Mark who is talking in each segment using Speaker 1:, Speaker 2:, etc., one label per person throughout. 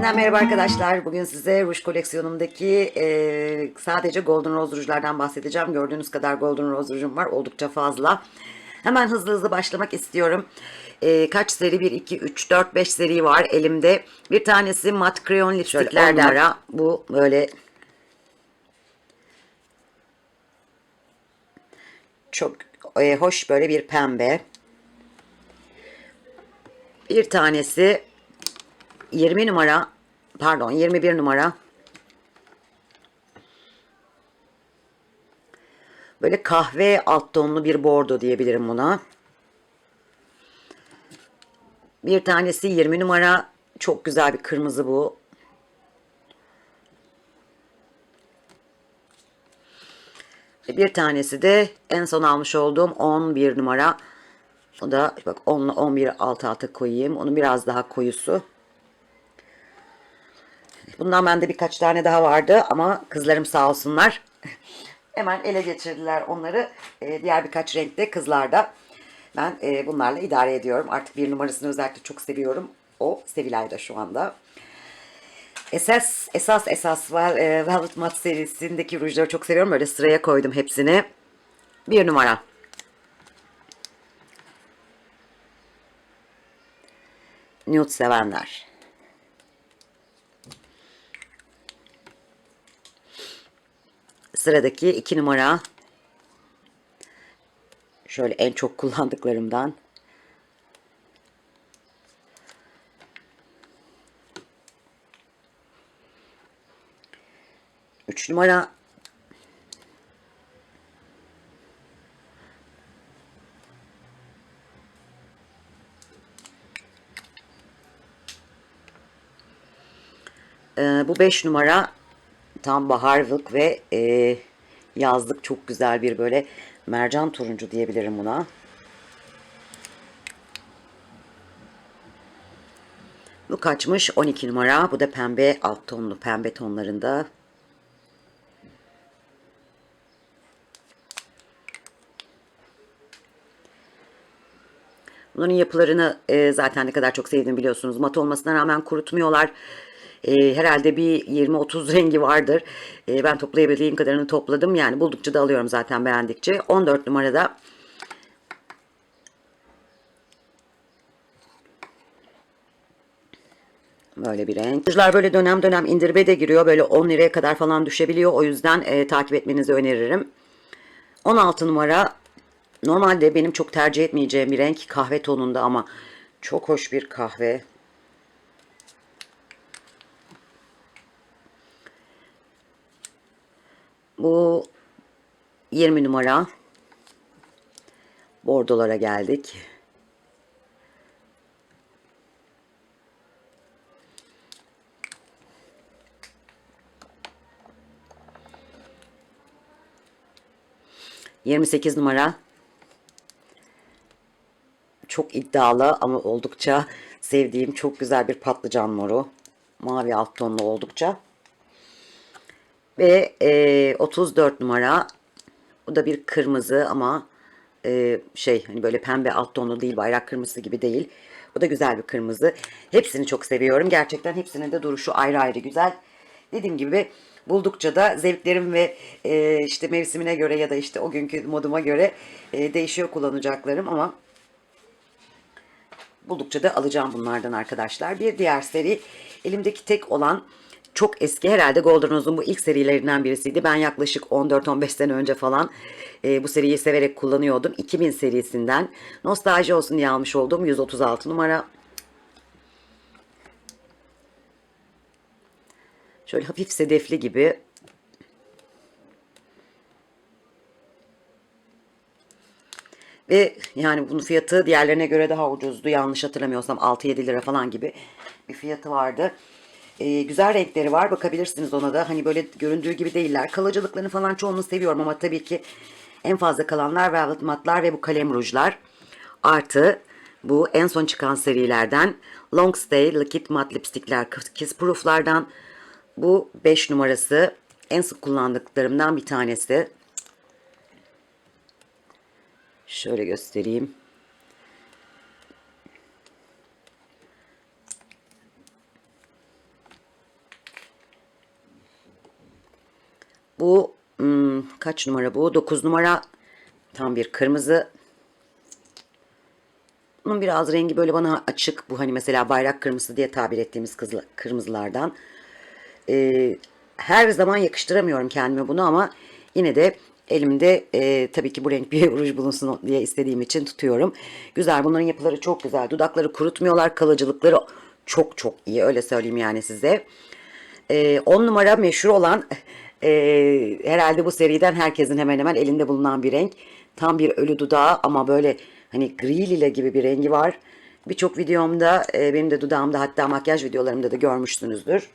Speaker 1: Yeniden merhaba arkadaşlar. Bugün size ruj koleksiyonumdaki e, sadece Golden Rose rujlardan bahsedeceğim. Gördüğünüz kadar Golden Rose rujum var. Oldukça fazla. Hemen hızlı hızlı başlamak istiyorum. E, kaç seri? 1, 2, 3, 4, 5 seri var elimde. Bir tanesi mat kreyon lipstiklerden. Bu böyle çok e, hoş böyle bir pembe. Bir tanesi 20 numara pardon 21 numara böyle kahve alt tonlu bir bordo diyebilirim buna. Bir tanesi 20 numara çok güzel bir kırmızı bu. Bir tanesi de en son almış olduğum 11 numara. O da bak 10 ile 11 alt alta koyayım. Onun biraz daha koyusu. Bundan bende birkaç tane daha vardı ama kızlarım sağ olsunlar. Hemen ele geçirdiler onları. Ee, diğer birkaç renkte kızlarda. Ben e, bunlarla idare ediyorum. Artık bir numarasını özellikle çok seviyorum. O Sevilay'da şu anda. Esas esas esas Vel- e, Velvet Matte serisindeki rujları çok seviyorum. Böyle sıraya koydum hepsini. Bir numara. Nude sevenler. Sıradaki iki numara. Şöyle en çok kullandıklarımdan. Üç numara. Ee, bu beş numara tam baharlık ve e, yazlık çok güzel bir böyle mercan turuncu diyebilirim buna. Bu kaçmış 12 numara. Bu da pembe alt tonlu pembe tonlarında. Bunların yapılarını e, zaten ne kadar çok sevdiğimi biliyorsunuz. Mat olmasına rağmen kurutmuyorlar. E, herhalde bir 20-30 rengi vardır. E, ben toplayabildiğim kadarını topladım. Yani buldukça da alıyorum zaten beğendikçe. 14 numarada Böyle bir renk. Rujlar böyle dönem dönem indirime de giriyor. Böyle 10 liraya kadar falan düşebiliyor. O yüzden e, takip etmenizi öneririm. 16 numara normalde benim çok tercih etmeyeceğim bir renk kahve tonunda ama çok hoş bir kahve. Bu 20 numara. Bordolara geldik. Yirmi sekiz numara. Çok iddialı ama oldukça sevdiğim çok güzel bir patlıcan moru. Mavi alt tonlu oldukça. Ve e, 34 numara. Bu da bir kırmızı ama e, şey hani böyle pembe alt tonlu değil bayrak kırmızısı gibi değil. Bu da güzel bir kırmızı. Hepsini çok seviyorum. Gerçekten hepsinin de duruşu ayrı ayrı güzel. Dediğim gibi buldukça da zevklerim ve e, işte mevsimine göre ya da işte o günkü moduma göre e, değişiyor kullanacaklarım ama buldukça da alacağım bunlardan arkadaşlar. Bir diğer seri elimdeki tek olan çok eski herhalde Golden Rose'un bu ilk serilerinden birisiydi. Ben yaklaşık 14-15 sene önce falan e, bu seriyi severek kullanıyordum. 2000 serisinden nostalji olsun diye almış olduğum 136 numara. Şöyle hafif sedefli gibi. Ve yani bunun fiyatı diğerlerine göre daha ucuzdu. Yanlış hatırlamıyorsam 6-7 lira falan gibi bir fiyatı vardı. Ee, güzel renkleri var. Bakabilirsiniz ona da. Hani böyle göründüğü gibi değiller. Kalıcılıklarını falan çoğunu seviyorum ama tabii ki en fazla kalanlar Velvet Matlar ve bu kalem rujlar. Artı bu en son çıkan serilerden Long Stay Liquid Matte Lipstickler Kiss Proof'lardan bu 5 numarası en sık kullandıklarımdan bir tanesi. Şöyle göstereyim. Kaç numara bu? 9 numara. Tam bir kırmızı. Bunun biraz rengi böyle bana açık. Bu hani mesela bayrak kırmızısı diye tabir ettiğimiz kırmızılardan. Ee, her zaman yakıştıramıyorum kendime bunu ama yine de elimde e, tabii ki bu renk bir ruj bulunsun diye istediğim için tutuyorum. Güzel bunların yapıları çok güzel. Dudakları kurutmuyorlar. Kalıcılıkları çok çok iyi öyle söyleyeyim yani size. 10 numara meşhur olan e, herhalde bu seriden herkesin hemen hemen elinde bulunan bir renk. Tam bir ölü dudağı ama böyle hani gri lila gibi bir rengi var. Birçok videomda e, benim de dudağımda hatta makyaj videolarımda da görmüşsünüzdür.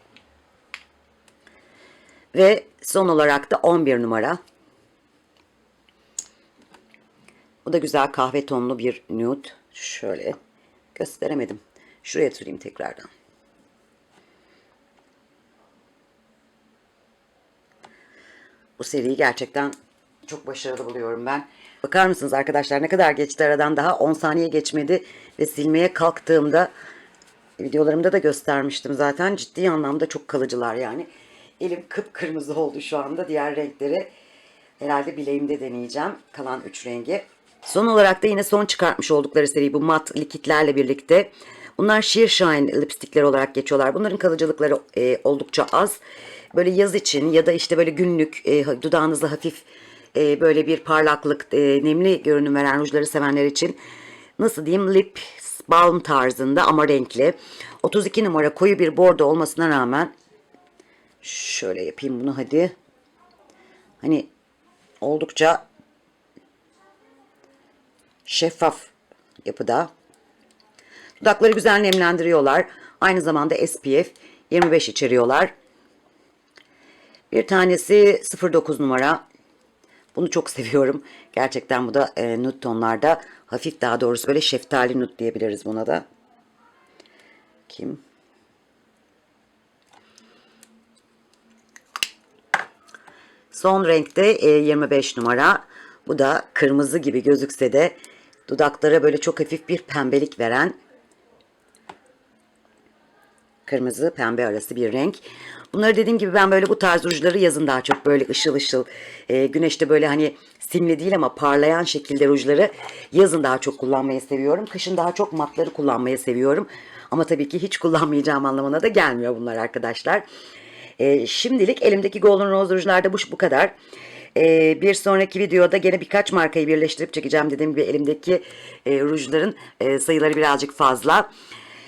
Speaker 1: Ve son olarak da 11 numara. Bu da güzel kahve tonlu bir nude. Şöyle gösteremedim. Şuraya süreyim tekrardan. Bu seriyi gerçekten çok başarılı buluyorum ben. Bakar mısınız arkadaşlar ne kadar geçti aradan daha 10 saniye geçmedi ve silmeye kalktığımda videolarımda da göstermiştim zaten ciddi anlamda çok kalıcılar yani. Elim kıpkırmızı oldu şu anda diğer renkleri herhalde bileğimde deneyeceğim kalan 3 rengi. Son olarak da yine son çıkartmış oldukları seri bu mat likitlerle birlikte. Bunlar Sheer Shine lipstikler olarak geçiyorlar. Bunların kalıcılıkları e, oldukça az. Böyle yaz için ya da işte böyle günlük e, dudağınızda hafif e, böyle bir parlaklık, e, nemli görünüm veren rujları sevenler için nasıl diyeyim lip balm tarzında ama renkli. 32 numara koyu bir bordo olmasına rağmen şöyle yapayım bunu hadi. Hani oldukça şeffaf yapıda. Dudakları güzel nemlendiriyorlar. Aynı zamanda SPF 25 içeriyorlar. Bir tanesi 09 numara. Bunu çok seviyorum. Gerçekten bu da e, nude tonlarda. Hafif daha doğrusu böyle şeftali nude diyebiliriz buna da. Kim? Son renkte e, 25 numara. Bu da kırmızı gibi gözükse de dudaklara böyle çok hafif bir pembelik veren kırmızı pembe arası bir renk. Bunları dediğim gibi ben böyle bu tarz rujları yazın daha çok böyle ışıl ışıl e, güneşte böyle hani simli değil ama parlayan şekilde rujları yazın daha çok kullanmayı seviyorum. Kışın daha çok matları kullanmayı seviyorum. Ama tabii ki hiç kullanmayacağım anlamına da gelmiyor bunlar arkadaşlar. E, şimdilik elimdeki Golden Rose rujlarda bu, bu kadar. E, bir sonraki videoda gene birkaç markayı birleştirip çekeceğim. Dediğim gibi elimdeki e, rujların e, sayıları birazcık fazla.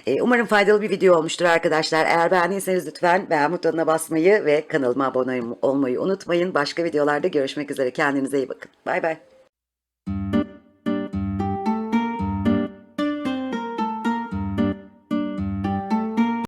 Speaker 1: E, Umarım faydalı bir video olmuştur arkadaşlar. Eğer beğendiyseniz lütfen beğen butonuna basmayı ve kanalıma abone olmayı unutmayın. Başka videolarda görüşmek üzere. Kendinize iyi bakın. Bay bay.